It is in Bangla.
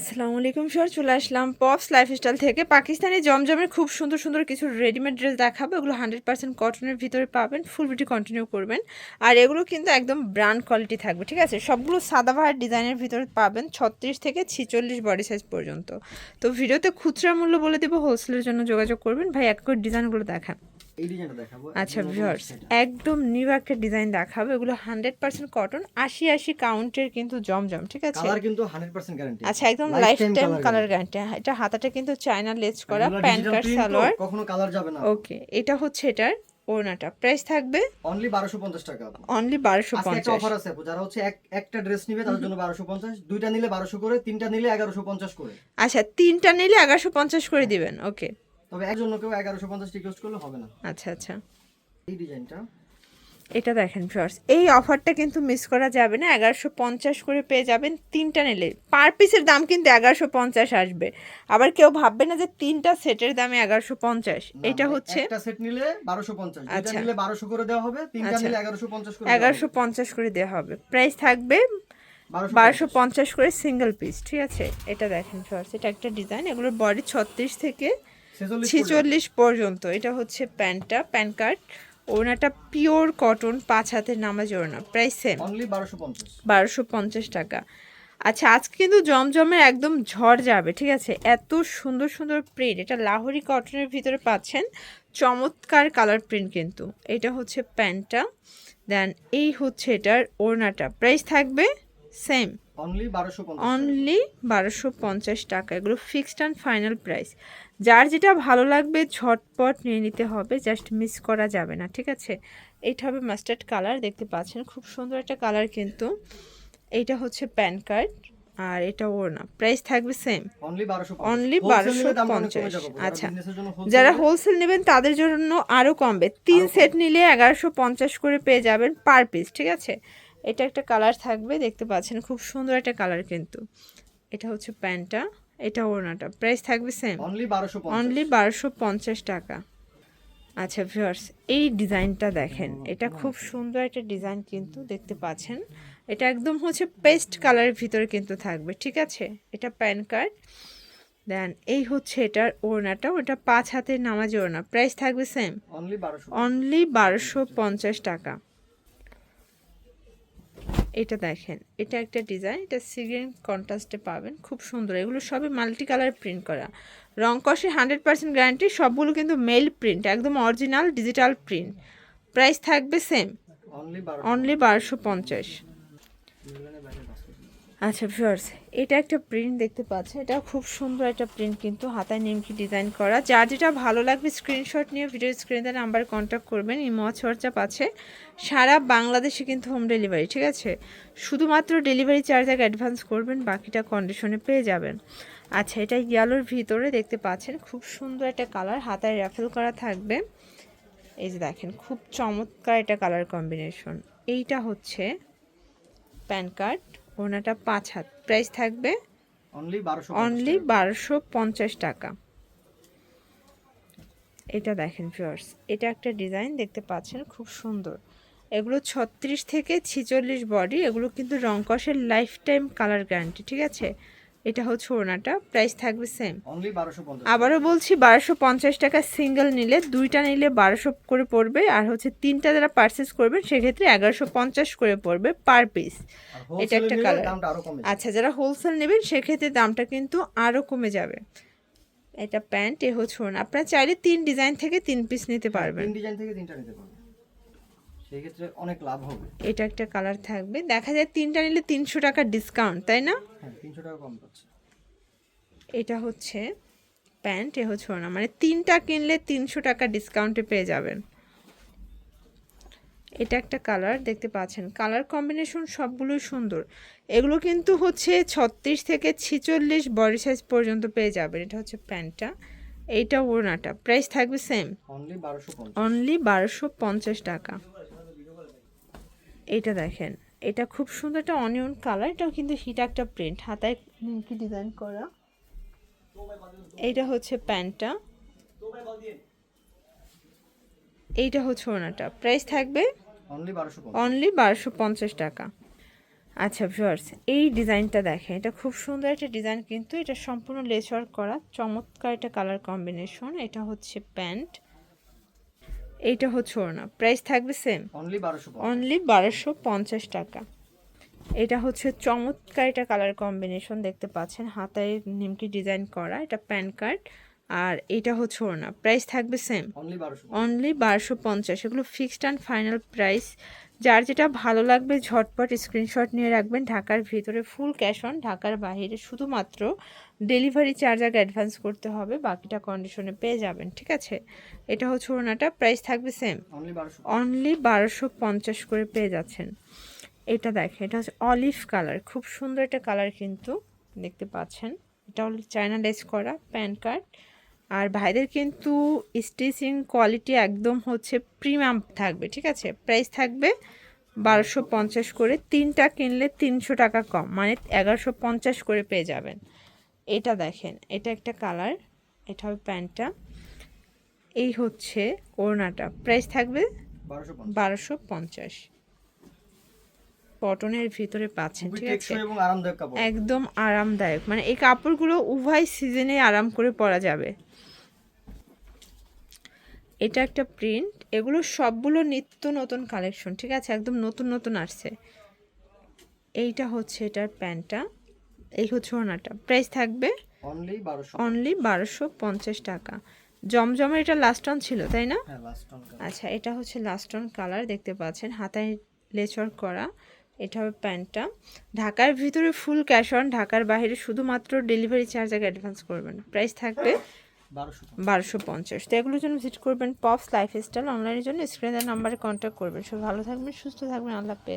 আসসালামু আলাইকুম স্যার, চলে আসলাম পপস লাইফস্টাইল থেকে। পাকিস্তানি জমজমের খুব সুন্দর সুন্দর কিছু রেডিমেড ড্রেস দেখাবো। এগুলো হান্ড্রেড পার্সেন্ট কটনের ভিতরে পাবেন ফুল ভিডিও কন্টিনিউ করবেন। আর এগুলো কিন্তু একদম ব্র্যান্ড কোয়ালিটি থাকবে, ঠিক আছে? সবগুলো সাদা সাদাবাহার ডিজাইনের ভিতরে পাবেন, ছত্রিশ থেকে ছিচল্লিশ বডি সাইজ পর্যন্ত। তো ভিডিওতে খুচরা মূল্য বলে দেবো হোলসেলের জন্য যোগাযোগ করবেন। ভাই, এক করে ডিজাইনগুলো দেখান। আচ্ছা ভিউয়ার্স একদম নিউ একটা ডিজাইন দেখাবো। এগুলো হান্ড্রেড পার্সেন্ট কটন আশি আশি কাউন্টের কিন্তু জমজম ঠিক আছে? কালার কিন্তু 100% গ্যারান্টি আচ্ছা একদম লাইফ টাইম কালার গ্যারান্টি এটা হাতাটা কিন্তু চায়না লেজ করা প্যান্ট কাট সালোয়ার। কখনো কালার যাবে না। ওকে এটা হচ্ছে এটার ওড়নাটা। প্রাইস থাকবে? অনলি 1250 টাকা। অনলি বারোশো আজকে একটা পঞ্চাশ অফার আছে যারা হচ্ছে এক একটা ড্রেস নিবে তাদের জন্য 1250 দুইটা নিলে 1200 করে তিনটা নিলে 1150 করে। আচ্ছা তিনটা নিলে এগারোশো পঞ্চাশ করে দিবেন ওকে তবে একজন কেউ 1150 রিকোয়েস্ট করলে হবে না। আচ্ছা আচ্ছা। এই ডিজাইনটা। এটা দেখেন ফার্স্ট এই অফারটা কিন্তু মিস করা যাবে না এগারোশো পঞ্চাশ করে পেয়ে যাবেন তিনটা নিলে। পার পিসের দাম কিন্তু এগারোশো পঞ্চাশ আসবে। আবার কেউ ভাববে না যে তিনটা সেটের দামে এগারোশো পঞ্চাশ এটা হচ্ছে একটা সেট নিলে 1250 দুইটা আচ্ছা। নিলে 1200 করে দেওয়া হবে তিনটা আচ্ছা। নিলে 1150 করে দেওয়া হবে। এগারোশো পঞ্চাশ করে দেওয়া হবে। প্রাইস থাকবে 1250 বারোশো পঞ্চাশ করে সিঙ্গেল পিস ঠিক আছে? এটা দেখেন ফার্স্ট এটা একটা ডিজাইন এগুলোর বডি ছত্রিশ থেকে 46 করে ছিচল্লিশ পর্যন্ত। এটা হচ্ছে প্যান্টটা প্যান কার্ড। ওনাটা পিওর কটন পাঁচ হাতের নামাজ ওড়না। প্রাইস সেম বারোশো পঞ্চাশ। টাকা। আচ্ছা আজকে কিন্তু জমজমের একদম ঝড় যাবে ঠিক আছে? এত সুন্দর সুন্দর প্রিন্ট এটা লাহোরি কটনের ভিতরে পাচ্ছেন। চমৎকার কালার প্রিন্ট কিন্তু। এটা হচ্ছে প্যান্টটা। দেন এই হচ্ছে এটার ওড়নাটা। প্রাইস থাকবে সেম অনলি বারোশো পঞ্চাশ টাকা। এগুলো ফিক্সড অ্যান্ড ফাইনাল প্রাইস যার যেটা ভালো লাগবে ঝটপট নিয়ে নিতে হবে জাস্ট মিস করা যাবে না ঠিক আছে? এইটা হবে মাস্টার্ড কালার দেখতে পাচ্ছেন খুব সুন্দর একটা কালার কিন্তু। এইটা হচ্ছে প্যান কার্ড আর এটা ওড়না। প্রাইস থাকবে সেম অনলি 1250 Only Wholesale নিলে দাম অনেক কমে 1250 যাবে। যারা আচ্ছা। যারা হোলসেল নেবেন তাদের জন্য আরও কমবে। তিন সেট নিলে এগারোশো পঞ্চাশ করে পেয়ে যাবেন পার পিস ঠিক আছে? এটা একটা কালার থাকবে দেখতে পাচ্ছেন খুব সুন্দর একটা কালার কিন্তু। এটা হচ্ছে প্যান্টটা এটা ওড়নাটা। প্রাইস থাকবে সেম অনলি 1250 অনলি বারোশো পঞ্চাশ টাকা। আচ্ছা ভিউয়ার্স এই ডিজাইনটা দেখেন। এটা খুব সুন্দর একটা ডিজাইন কিন্তু দেখতে পাচ্ছেন। এটা একদম হচ্ছে পেস্ট কালারের ভিতরে কিন্তু থাকবে ঠিক আছে? এটা প্যান কার্ড। দেন এই হচ্ছে এটার ওড়নাটা ওটা পাঁচ হাতের নামাজ ওড়না। প্রাইস থাকবে সেম অনলি 1200 অনলি বারোশো পঞ্চাশ টাকা। এটা দেখেন এটা একটা ডিজাইন এটা সিগ্রিন কন্ট্রাস্টে পাবেন খুব সুন্দর। এগুলো সবই মাল্টি কালার প্রিন্ট করা। রং কষে হান্ড্রেড পার্সেন্ট গ্যারান্টি সবগুলো কিন্তু মেল প্রিন্ট একদম অরিজিনাল ডিজিটাল প্রিন্ট প্রাইস থাকবে সেম অনলি 1200 অনলি বারোশো পঞ্চাশ। আচ্ছা ভিউয়ার্স এটা একটা প্রিন্ট দেখতে পাচ্ছেন। এটা খুব সুন্দর একটা প্রিন্ট কিন্তু হাতায় নিমকি ডিজাইন করা। যার যেটা ভালো লাগবে স্ক্রিনশট নিয়ে ভিডিও স্ক্রিনে নাম্বার কন্ট্যাক্ট করবেন। ইমো হোয়াটসঅ্যাপ আছে। সারা বাংলাদেশে কিন্তু হোম ডেলিভারি ঠিক আছে? শুধুমাত্র ডেলিভারি চার্জ আগে অ্যাডভান্স করবেন, বাকিটা কন্ডিশনে পেয়ে যাবেন। আচ্ছা এটা ইয়ালোর ভিতরে দেখতে পাচ্ছেন। খুব সুন্দর একটা কালার হাতায় র্যাফেল করা থাকবে। এই যে দেখেন, খুব চমৎকার একটা কালার কম্বিনেশন এইটা হচ্ছে প্যান কার্ড। ওনাটা পাঁচ হাত। প্রাইস থাকবে অনলি বারোশো পঞ্চাশ টাকা। এটা দেখেন ভিউয়ার্স এটা একটা ডিজাইন দেখতে পাচ্ছেন খুব সুন্দর। এগুলো ছত্রিশ থেকে ছিচল্লিশ বডি এগুলো কিন্তু রং কষের লাইফ টাইম কালার গ্যারান্টি ঠিক আছে? এটা হচ্ছে ওনাটা প্রাইস থাকবে সেম অনলি 1250 আবারও বলছি বারোশো পঞ্চাশ টাকা সিঙ্গেল নিলে দুইটা নিলে বারোশো করে পড়বে আর হচ্ছে তিনটা যারা পারচেস করবেন সেক্ষেত্রে এগারোশো পঞ্চাশ করে পড়বে পার পিস এটা একটা কালার। আচ্ছা যারা হোলসেল নেবেন সেক্ষেত্রে দামটা কিন্তু আরও কমে যাবে। এটা প্যান্ট এ হচ্ছে ওড়না। আপনারা চাইলে তিন ডিজাইন থেকে তিন পিস নিতে পারবেন। ডিজাইন থেকে তিনটা নিতে পারবেন। সেই ক্ষেত্রে অনেক লাভ হবে। এটা একটা কালার থাকবে। দেখা যায় তিনটা নিলে তিনশো টাকা ডিসকাউন্ট তাই না? হ্যাঁ 300 টাকা কম পাচ্ছে। এটা হচ্ছে প্যান্ট এ হচ্ছে ওড়না। মানে তিনটা কিনলে তিনশো টাকা ডিসকাউন্টে পেয়ে যাবেন। এটা একটা কালার দেখতে পাচ্ছেন। কালার কম্বিনেশন সবগুলোই সুন্দর। এগুলো কিন্তু হচ্ছে ছত্রিশ থেকে ছিচল্লিশ বডি সাইজ পর্যন্ত পেয়ে যাবেন। এটা হচ্ছে প্যান্টটা এইটা ওড়নাটা। প্রাইস থাকবে সেম অনলি 1250 অনলি বারোশো পঞ্চাশ টাকা। এটা দেখেন এটা খুব সুন্দর একটা অনিয়ন কালার এটাও কিন্তু হিট একটা প্রিন্ট হাতায় নিমকি ডিজাইন করা। এইটা হচ্ছে প্যান্টটা। এইটা হচ্ছে ওনাটা প্রাইস থাকবে অনলি 1250 অনলি বারোশো পঞ্চাশ টাকা। আচ্ছা ভিউয়ার্স এই ডিজাইনটা দেখেন এটা খুব সুন্দর একটা ডিজাইন কিন্তু এটা সম্পূর্ণ লেস ওয়ার্ক করা চমৎকার একটা কালার কম্বিনেশন এটা হচ্ছে প্যান্ট। এইটা হচ্ছে ওর না প্রাইস থাকবে সেম অনলি বারোশো অনলি বারোশো পঞ্চাশ টাকা। এটা হচ্ছে চমৎকার এটা কালার কম্বিনেশন দেখতে পাচ্ছেন। হাতায় নিমকি ডিজাইন করা। এটা প্যান কার্ড আর এটা হচ্ছে ওড়না। প্রাইস থাকবে সেম অনলি বারোশো পঞ্চাশ। এগুলো ফিক্সড অ্যান্ড ফাইনাল প্রাইস যার যেটা ভালো লাগবে ঝটপট স্ক্রিনশট নিয়ে রাখবেন। ঢাকার ভিতরে ফুল ক্যাশ অন ঢাকার বাইরে শুধুমাত্র ডেলিভারি চার্জ আগে অ্যাডভান্স করতে হবে। বাকিটা কন্ডিশনে পেয়ে যাবেন ঠিক আছে? এটা হচ্ছে ওনাটা প্রাইস থাকবে সেম অনলি বারোশো অনলি বারোশো পঞ্চাশ করে পেয়ে যাচ্ছেন। এটা দেখেন এটা হচ্ছে অলিভ কালার খুব সুন্দর একটা কালার কিন্তু দেখতে পাচ্ছেন। এটা হলো চায়না লেস করা প্যান কার্ড। আর ভাইদের কিন্তু স্টিচিং কোয়ালিটি একদম হচ্ছে প্রিমিয়াম থাকবে ঠিক আছে? প্রাইস থাকবে বারোশো পঞ্চাশ করে তিনটা কিনলে তিনশো টাকা কম মানে এগারোশো পঞ্চাশ করে পেয়ে যাবেন। এটা দেখেন এটা একটা কালার এটা হবে প্যান্টটা। এই হচ্ছে ওড়নাটা প্রাইস থাকবে বারোশো পঞ্চাশ। কটনের ভিতরে পাচ্ছেন ঠিক আছে? একদম আরামদায়ক মানে এই কাপড়গুলো উভয় সিজনে আরাম করে পরা যাবে। এটা একটা প্রিন্ট এগুলো সবগুলো নিত্য নতুন কালেকশন ঠিক আছে? একদম নতুন নতুন আসছে। এইটা হচ্ছে এটার প্যান্টটা। এই হচ্ছে ওনাটা প্রাইস থাকবে অনলি বারোশো পঞ্চাশ টাকা। জমজমের এটা লাস্ট অন ছিল তাই না? হ্যাঁ আচ্ছা এটা হচ্ছে লাস্ট অন কালার দেখতে পাচ্ছেন। হাতায় লেচর করা। এটা হবে প্যান্টটা। ঢাকার ভিতরে ফুল ক্যাশ অন ঢাকার বাইরে শুধুমাত্র ডেলিভারি চার্জ আগে অ্যাডভান্স করবেন। প্রাইস থাকবে বারোশো পঞ্চাশ। তো এগুলোর জন্য ভিজিট করবেন পপস লাইফস্টাইল অনলাইনের জন্য। স্ক্রিনের নাম্বারে কন্ট্যাক্ট করবেন। সব ভালো থাকবেন, সুস্থ থাকবেন। আল্লাহ হাফেজ।